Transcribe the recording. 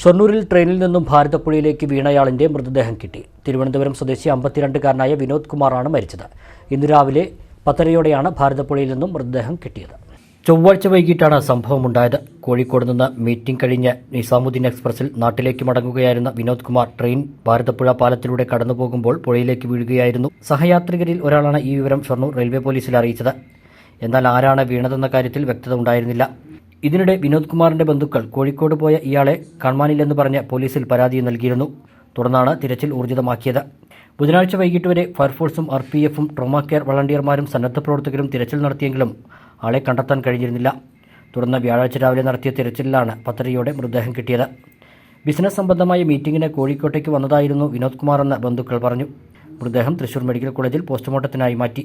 ഷൊർണൂരിൽ ട്രെയിനിൽ നിന്നും ഭാരതപ്പുഴയിലേക്ക് വീണയാളിന്റെ മൃതദേഹം കിട്ടി. തിരുവനന്തപുരം സ്വദേശി അമ്പത്തിരണ്ടുകാരനായ വിനോദ് കുമാറാണ് മരിച്ചത്. ഇന്ന് രാവിലെ പത്തരയോടെയാണ് ഭാരതപ്പുഴയിൽ നിന്നും മൃതദേഹം കിട്ടിയത്. ചൊവ്വാഴ്ച വൈകിട്ടാണ് സംഭവമുണ്ടായത്. കോഴിക്കോട് നിന്ന് മീറ്റിംഗ് കഴിഞ്ഞ് നിസാമുദ്ദീൻ എക്സ്പ്രസിൽ നാട്ടിലേക്ക് മടങ്ങുകയായിരുന്ന വിനോദ് കുമാർ ട്രെയിൻ ഭാരതപ്പുഴ പാലത്തിലൂടെ കടന്നുപോകുമ്പോൾ പുഴയിലേക്ക് വീഴുകയായിരുന്നു. സഹയാത്രികരിൽ ഒരാളാണ് ഈ വിവരം ഷൊർണൂർ റെയിൽവേ പോലീസിൽ അറിയിച്ചത്. എന്നാൽ ആരാണ് വീണതെന്ന കാര്യത്തിൽ വ്യക്തത ഉണ്ടായിരുന്നില്ല. ഇതിനിടെ വിനോദ് കുമാറിന്റെ ബന്ധുക്കൾ കോഴിക്കോട് പോയ ഇയാളെ കാണാനില്ലെന്ന് പറഞ്ഞ് പോലീസിൽ പരാതി നൽകിയിരുന്നു. തുടർന്നാണ് തിരച്ചിൽ ഊർജിതമാക്കിയത്. ബുധനാഴ്ച വൈകിട്ട് വരെ ഫയർഫോഴ്സും ആർ പി എഫും ട്രോമാ കെയർ വളണ്ടിയർമാരും സന്നദ്ധ പ്രവർത്തകരും തിരച്ചിൽ നടത്തിയെങ്കിലും ആളെ കണ്ടെത്താൻ കഴിഞ്ഞിരുന്നില്ല. തുടർന്ന് വ്യാഴാഴ്ച രാവിലെ നടത്തിയ തിരച്ചിലിലാണ് പത്തരയോടെ മൃതദേഹം കിട്ടിയത്. ബിസിനസ് സംബന്ധമായ മീറ്റിംഗിന് കോഴിക്കോട്ടേക്ക് വന്നതായിരുന്നു വിനോദ് കുമാർ എന്ന് ബന്ധുക്കൾ പറഞ്ഞു. മൃതദേഹം തൃശൂർ മെഡിക്കൽ കോളേജിൽ പോസ്റ്റ്മോർട്ടത്തിനായി മാറ്റി.